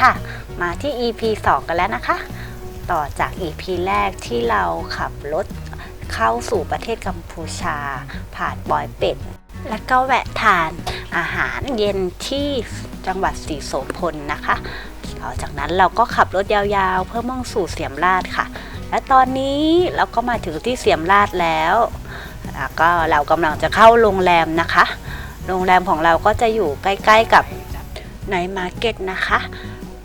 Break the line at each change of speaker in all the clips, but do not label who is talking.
ค่ะ มาที่ EP 2 กันแล้วนะคะ ต่อจาก EP แรกที่เราขับรถเข้าสู่ประเทศกัมพูชา ผ่านปอยเป็ด แล้วก็แวะทานอาหารเย็นที่จังหวัดศรีโสพลนะคะต่อจากนั้นเราก็ขับรถยาวๆ เพื่อมุ่งสู่เสียมราชค่ะ และตอนนี้เราก็มาถึงที่เสียมราชแล้วแล้วก็เรากำลังจะเข้าโรงแรมนะคะ โรงแรมของเราก็จะอยู่ใกล้ ๆกับไนท์มาร์เก็ตนะคะ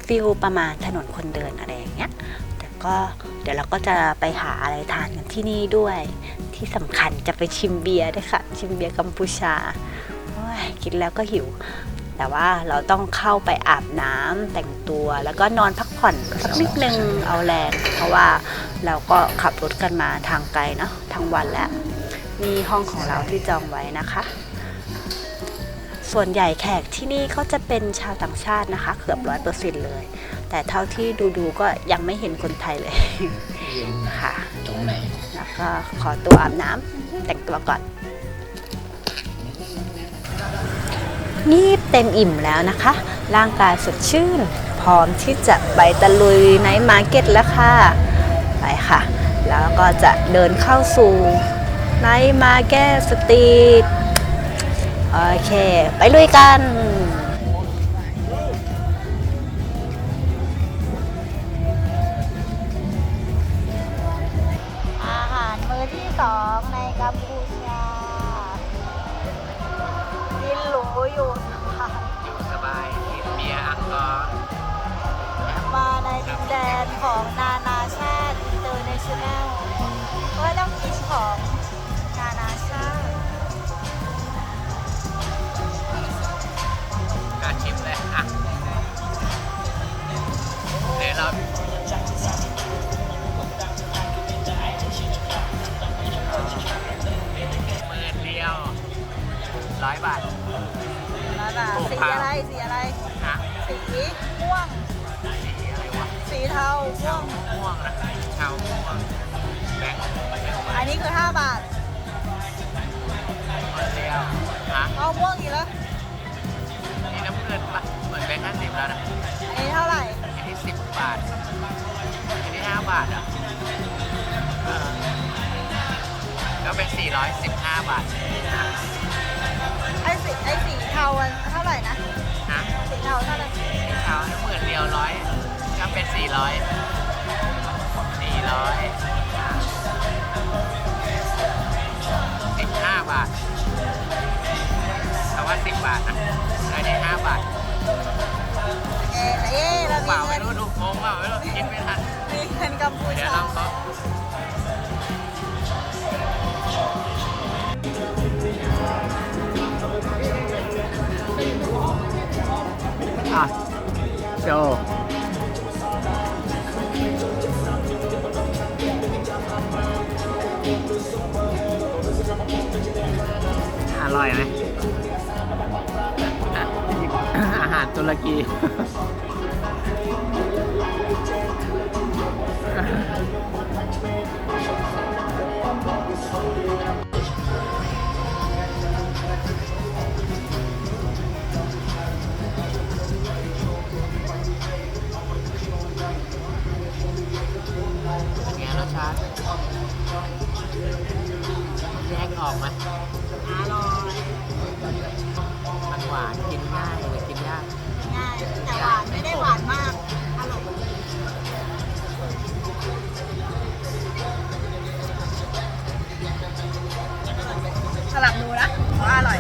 ฟิลประมาณถนนคนเดินอะไรอย่างเงี้ยแต่ก็เดี๋ยวเราก็จะไปหาอะไรทานกันที่นี่ด้วย ที่สำคัญจะไปชิมเบียร์ด้วยค่ะ ชิมเบียร์กัมพูชาโอ้ยกินแล้วก็หิว แต่ว่าเราต้องเข้าไปอาบน้ำแต่งตัวแล้วก็นอนพักผ่อนสักนิดนึงเอาแรง เพราะว่าเราก็ขับรถกันมาทางไกลเนาะทั้งวันแล้ว มีห้องของเราที่จองไว้นะคะ ส่วนใหญ่แขกที่นี่ก็จะเป็นชาวต่างชาตินะคะ เกือบร้อยเปอร์เซ็นต์เลย แต่เท่าที่ดูๆก็ยังไม่เห็นคนไทยเลยค่ะ
ตรงไหน
แล้วก็ขอตัวอาบน้ำแต่งตัวก่อน นี่เต็มอิ่มแล้วนะคะ ร่างกายสดชื่น พร้อมที่จะไปตะลุยไนท์มาร์เก็ตแล้วค่ะ ไปค่ะ แล้วก็จะเดินเข้าสู่ไนท์มาร์เก็ตสตรีท โอเค ไปลุยกัน สี่ร้อยสี่
ร้อย
สิ
บห้าบา
ท
แต่ว่าสิบบาทนะอันนี้ห้าบาท
เอ๊ะเอ๊ะเรา
เป
มี
ล่า
เงิ
ไม่
น
รู้ถูกโกงเปล่าไม่รู้คิดไม่ทัน
มีเงินกัมพู
เดี๋ยว
ชา
ลองเขาอะโชว์ ร่อยไหมอะอาหารตุรกีเป็นไงรสชาติแยกออกไหม
อร่อย
มันหวานกินง่ายเลยกินยาก
ง่ายแต่หวานไม่ได้หวานมากอร่อยสลับดูนะว่าอร่อย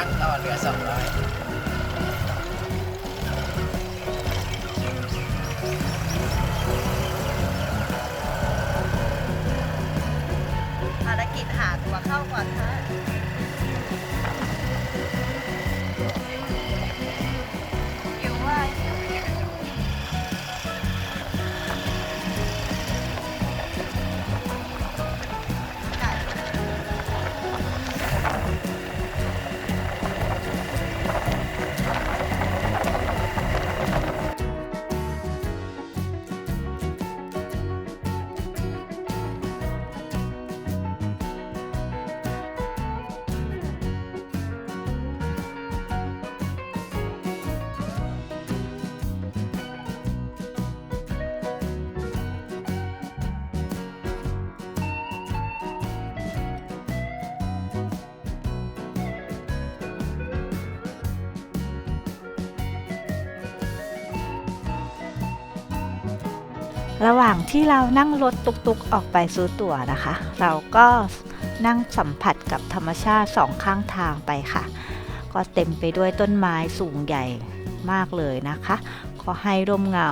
ั้
ง
ต่
อเหลื
อส
อง
ภารกิจหาตัวเข้าก่อนค่ะ
ระหว่างที่เรานั่งรถตุกๆออกไปซื้อตั๋วนะคะ เราก็นั่งสัมผัสกับธรรมชาติสองข้างทางไปค่ะ ก็เต็มไปด้วยต้นไม้สูงใหญ่มากเลยนะคะ ก็ให้ร่มเงา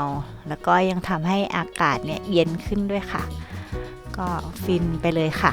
แล้วก็ยังทำให้อากาศเนี่ยเย็นขึ้นด้วยค่ะ ก็ฟินไปเลยค่ะ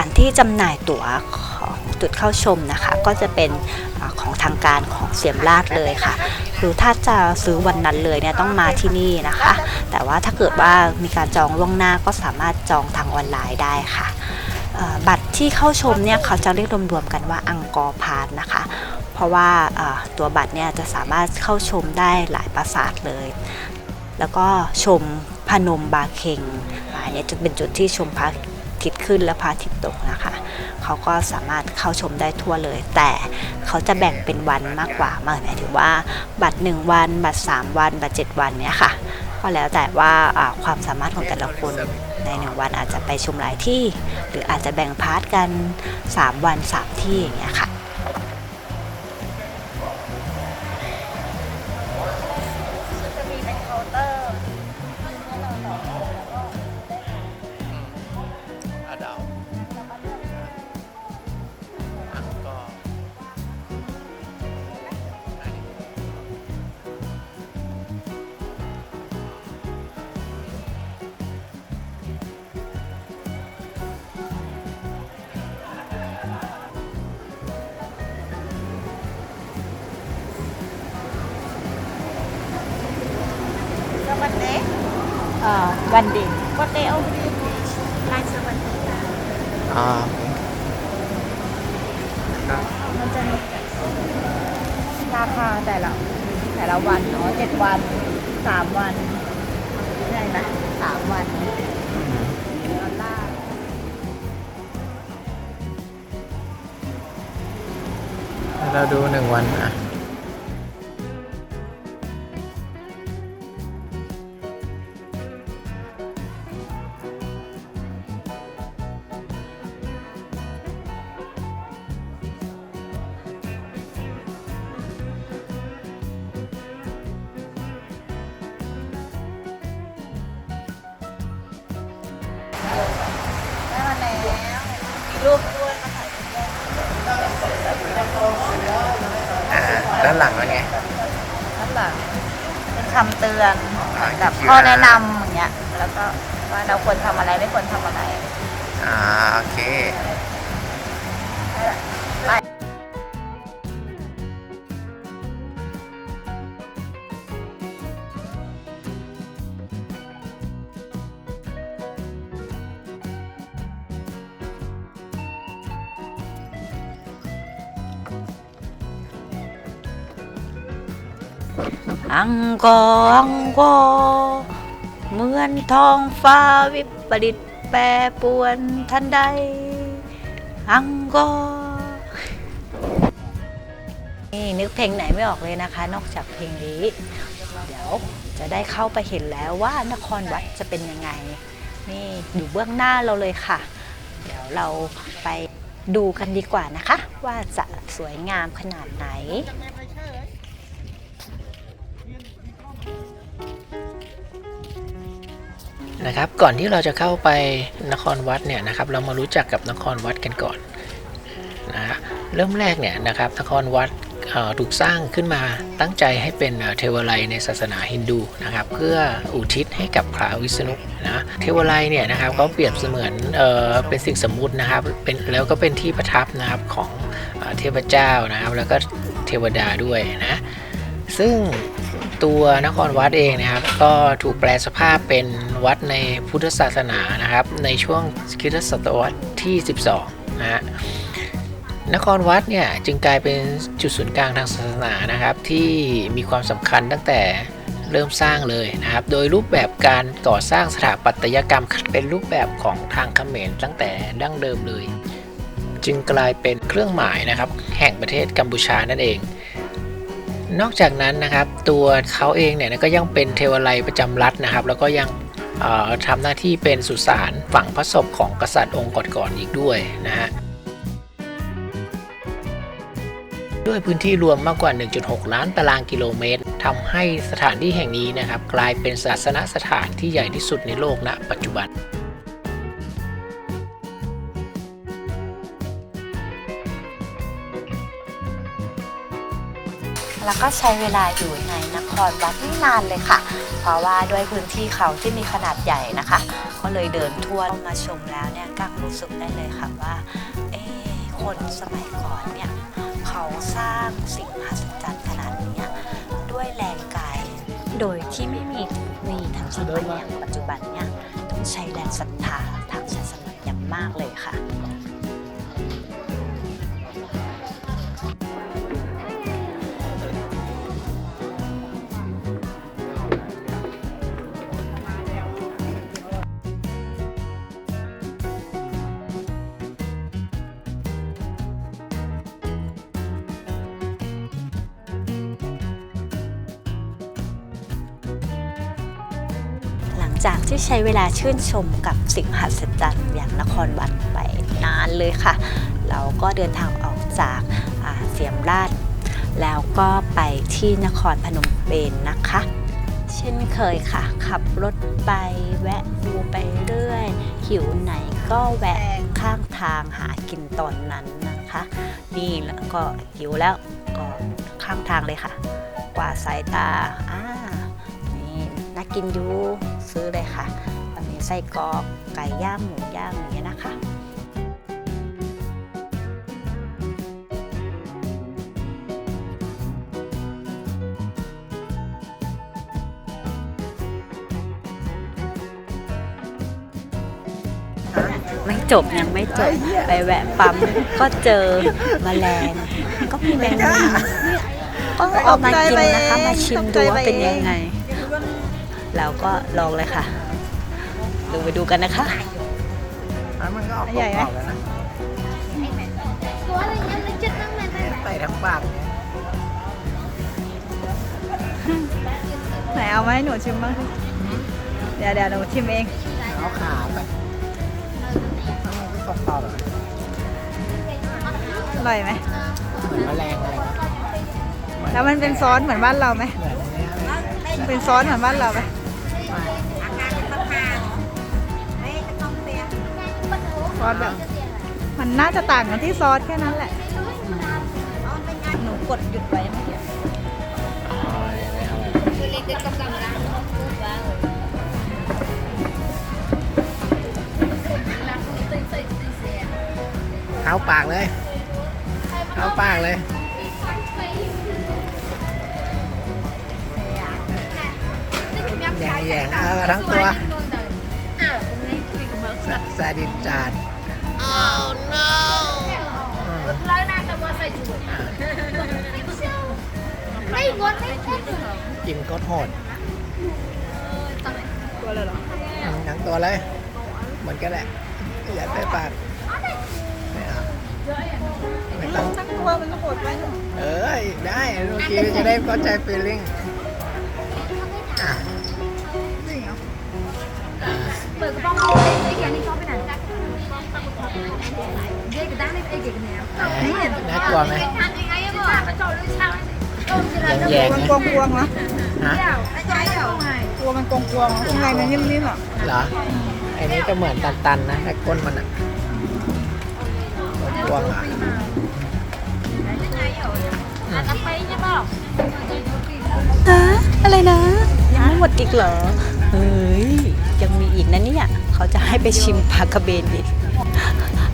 า
นที่
จำหน่ายตั๋วของจุดเข้าชมนะคะ ก็จะเป็นอของทางการของเสียมราชเลยค่ะ คือถ้าจะซื้อวันนั้นเลยเนี่ยต้องมาที่นี่นะคะ แต่ว่าถ้าเกิดว่ามีการจองล่วงหน้าก็สามารถจองทางออนไลน์ได้ค่ะบัตรที่เข้าชมเนี่ยเขาจะเรียกรวมๆกันว่าอังกอร์พาสนะคะ เพราะว่าตัวบัตรเนี่ยจะสามารถเข้าชมได้หลายปราสาทเลย แล้วก็ชมพนมบาเคงอันนี้จะเป็นจุดที่ชมพระ ขึ้นและพระอาทิตย์ตกนะคะ เขาก็สามารถเข้าชมได้ทั่วเลย แต่เขาจะแบ่งเป็นวันมากกว่าหมายถึงว่า บัตร 1 วัน บัตร 3 วัน บัตร 7 วันเนี่ยค่ะ ก็แล้วแต่ว่าความสามารถของแต่ละคนในหนึ่งวันอาจจะไปชมหลายที่ หรืออาจจะแบ่งพาร์ทกัน 3 วัน 3 ที่อย่างเงี้ยค่ะ เอ่
อวัน
เด็กวันเด็กเอาลายสวัสดี
อ่าครับ
มันจะมีราคาแต่ละแต่ละวันเนาะเจ็ดวันสามวันใช่ไหมสามวันดอลลาร์
เราดูหนึ่งวันอะ
รูปด้วยมาถ่ายรูปด้วย
อ่าด้านหลังเป็นไง
ด้านหลังเป็นคำเตือน
อ่า
แบบ
QR
ข้อแนะนำอย่างเงี้ย แล้วก็ว่าเราควรทำอะไรไม่ควรทำอะไร
อ่าโอเค
อั งกออังกอเหมือนทองฟ้าวิปริตแปรปวนทันใด อังกอนี่นึกเพลงไหนไม่ออกเลยนะคะ นอกจากเพลงนี้ เดี๋ยวจะได้เข้าไปเห็นแล้วว่านครวัดจะเป็นยังไง นี่อยู่เบื้องหน้าเราเลยค่ะ เดี๋ยวเราไปดูกันดีกว่านะคะ ว่าจะสวยงามขนาดไหน
นะครับก่อนที่เราจะเข้าไปนครวัดเนี่ยนะครับเรามารู้จักกับนครวัดกันก่อนนะฮะเริ่มแรกเนี่ยนะครับนครวัด
ถูกสร้างขึ้นมาตั้งใจให้เป็นเอ่อเทวาลัยในศาสนาฮินดูนะครับเพื่ออุทิศให้กับพระวิษณุนะเทวาลัยเนี่ยนะครับก็เปรียบเสมือนเออเป็นสิ่งสมมุตินะครับเป็นแล้วก็เป็นที่ประทับนะครับของเอเทพเจ้านะครับแล้วก็เทวดาด้วยนะซึ่ง ตัวนครวัดเองนะครับ ก็ถูกแปลสภาพเป็นวัดในพุทธศาสนานะครับ ในช่วงคริสตศตวรรษที่ 12 นะฮะนครวัดเนี่ยจึงกลายเป็นจุดศูนย์กลางทางศาสนานะครับ ที่มีความสำคัญตั้งแต่เริ่มสร้างเลยนะครับ โดยรูปแบบการก่อสร้างสถาปัตยกรรมเป็นรูปแบบของทางเขมรตั้งแต่ดั้งเดิมเลย จึงกลายเป็นเครื่องหมายนะครับ แห่งประเทศกัมพูชานั่นเอง นอกจากนั้นนะครับตัวเขาเองเนี่ยก็ยังเป็นเทวาลัยประจำรัฐนะครับ แล้วก็ยังเอ่อทำหน้าที่เป็นสุสานฝังพระศพของกษัตริย์องค์ก่อนๆอีกด้วยนะฮะด้วยพื้นที่รวมมากกว่า 1.6 ล้านตารางกิโลเมตรทำให้สถานที่แห่งนี้นะครับ กลายเป็นศาสนสถานที่ใหญ่ที่สุดในโลกณปัจจุบัน
แล้วก็ใช้เวลาอยู่ในนครวัดไม่นานเลยค่ะ เพราะว่าด้วยพื้นที่เขาที่มีขนาดใหญ่นะคะ ก็เลยเดินทั่วมาชมแล้วเนี่ยกังรู้สึกได้เลยค่ะว่าเอ๊คนสมัยก่อนเนี่ยเขาสร้างสิ่งมหัศจรรย์ขนาดนี้ด้วยแรงกาย โดยที่ไม่มีมีทันสมัยอย่างปัจจุบันเนี่ยต้องใช้แรงศรัทธาทางศาสนาอย่างมากเลยค่ะ ใช้เวลาชื่นชมกับสิ่งมหัศจรรย์อย่างนครวัดไปนานเลยค่ะ เราก็เดินทางออกจากาเสียมราช แล้วก็ไปที่นครพนมเปญนะคะ เช่นเคยค่ะ ขับรถไปแวะดูไปเรื่อย หิวไหนก็แวะข้างทางหากินตอนนั้นนะคะ นี่แล้วก็หิวแล้วก็ข้างทางเลยค่ะ กว่าสายตาอ่า กินอยู่ซื้อเลยค่ะอันนี้ไส้กรอกไก่ย่างหมูย่างอย่างเงี้ยนะคะไม่จบยังไม่จบไปแวะปั๊มก็เจอแมลง ก็มีแมงมุมก็เอามากินนะคะ มาชิมดูว่าเป็นยังไง แล้วก็ลองเลยค่ะดูไปดูกันนะคะ
อันมันก็ออกกรอบๆแล้วนะใส่ทั้งปากเนี่ย
ไหนเอามาให้หนูชิมบ้างสิเดี๋ยวเดี๋ยวหนูชิมเอง
เอาขาแบบมันก็กรอบๆแบบ
อร่อยไหม
เหมือนแมลงอะไรนะเหมือน
แล้วมันเป็นซอสเหมือนบ้านเราไหม
เหมือนเนี้ยเลย
เป็นซอสเหมือนบ้านเราไหม ซอสแบบ มันน่าจะต่างกันที่ซอสแค่นั้นแหละ หนูกดหยุดไว้เมื่อกี้
เอาปากเลยเอาปากเลยแย่งแย่งๆเออทั้งตัว สะสะดินจานกินก็โหด
ตัวเลยเหรอ
อืมทั้งตัวเลย เหมือนกันแหละ อย่าใส่ปากไม่เอาไม่ต้อง
ทั้งตัวมันก็โหดไปหนู
เอ้ยได้เมื่อกี้จะได้เข้าใจฟีลลิ่ง
เปิ
ดกระป๋องไอ้แกนี่ชอบไปไหนเด็กดังนี่ไอ้เด็กเนี่ย
น่ากลัวไหม
ทำยังไงอะบอกกระจกด้วยช่าง
แย่ง
มัน
ๆ
ก
นะ
วงกวงๆเหรอ
ฮะ
เดี๋ยวไอ้ใจเดี๋ยวไง
ตัวมันกวงกวงๆข้างในมันนิ่มๆอะ
เหรอไอ้นี้จะเหมือนตันๆนะแต่ก้นมันอะกวงๆอะ
ฮะอะไรนะยังไม่หมดอีกเหรอเฮ้ยยังมี อีกนะเนี่ย เขาจะให้ไปชิมปลากระเบนอีก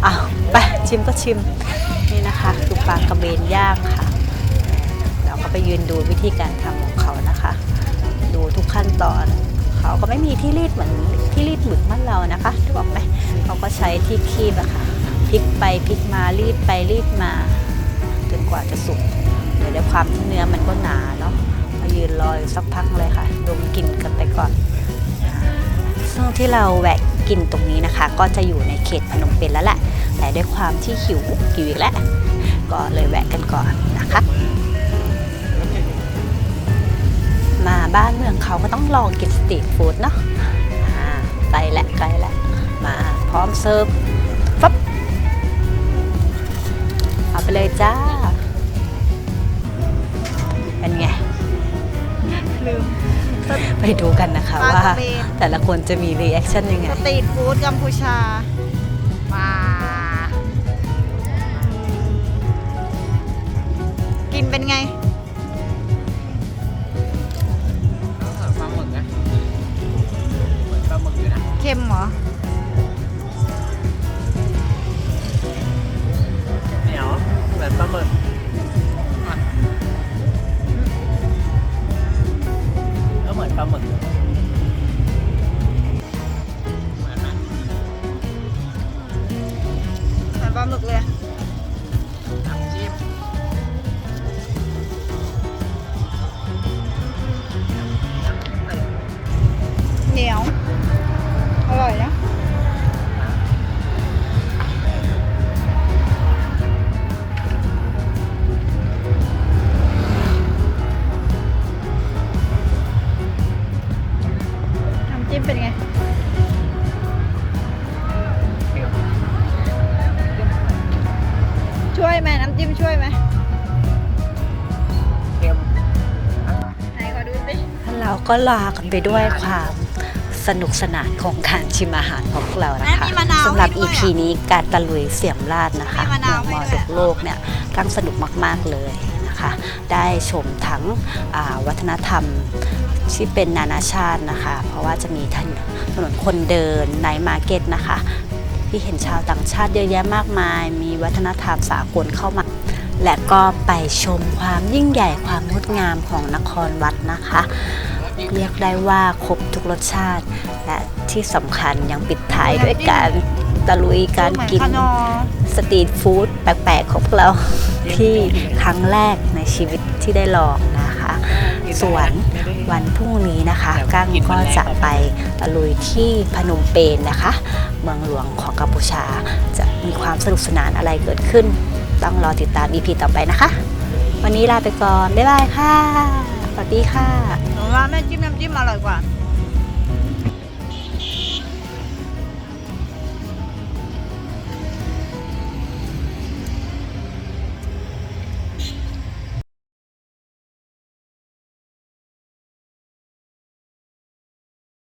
อ้าวไปชิมก็ชิม นี่นะคะคือปลากระเบนย่างค่ะ เราก็ไปยืนดูวิธีการทำของเขานะคะ ดูทุกขั้นตอน เขาก็ไม่มีที่รีดเหมือนที่รีดหมึกบ้านเรานะคะถูกออกไหมเขาก็ใช้ที่คีบอะค่ะพลิกไปพลิกมารีดไปรีดมาจนกว่าจะสุกเดี๋ยวด้วยความที่เนื้อมันก็หนาเนาะมายืนรออยู่สักพักเลยค่ะดมกลิ่นกันไปก่อน ซึ่งที่เราแวะกินตรงนี้นะคะ ก็จะอยู่ในเขตพนมเปญแล้วแหละ แต่ด้วยความที่หิวหิวอีกแล้วก็เลยแวะกันก่อนนะคะ มาบ้านเมืองเขาก็ต้องลองกินสตรีทฟู้ดเนาะอ่าใกล้แหละใกล้แหละมาพร้อมเสิร์ฟฟับเอาไปเลยจ้า เป็นไง
ลืม
ไปดูกันนะคะ
ปลาก
ว่า
ระเบน
แต่ละคนจะมีรีแอคชั่นยังไง
สตรีทฟู้ดกัมพูชามากินเป็นไง
จิ้ม
เป็นไงช่วยไหมน้ำจิ้มช่วยไหม
เค็ม
ไหนขอดูสิ
เราก็ลากันไปด้วยความสนุกสนานของการชิมอาหารของพวกเรานะคะ
แม่มีมะนาว
สำหรับ
ให้ด้วย
EP
อะ
นี้การตะลุยเสี่ยมราดนะคะ
มีมะนาว
เมืองม
ให้
ร
ด้วย
ดกโลกเนี่ยทั้งสนุกมาก ๆ เลยนะคะ ได้ชมทั้งอ่าวัฒนธรรม ที่เป็นนานาชาตินะคะ เพราะว่าจะมีถนนถนนคนเดินในมาร์เก็ตนะคะ ที่เห็นชาวต่างชาติเยอะแยะมากมาย มีวัฒนธรรมสากลเข้ามา และก็ไปชมความยิ่งใหญ่ความงดงามของนครวัดนะคะ เรียกได้ว่าครบทุกรสชาติ และที่สำคัญยังปิดท้ายด้วยการตะลุยการกินสตรีทฟู้ดแปลกๆของพวกเราที่ครั้งแรกในชีวิตที่ได้ลองนะคะ ส่วนวันพรุ่งนี้นะคะก้างก็จะไปตะลุยที่พนมเปญนะคะ เมืองหลวงของกัมพูชา จะมีความสนุกสนานอะไรเกิดขึ้น ต้องรอติดตาม EP ต่อไปนะคะ วันนี้ลาไปก่อน บ๊ายบายค่ะ สวัสดีค่ะ
หนูว่าแม่จิ้มน้ำจิ้มอร่อยกว่า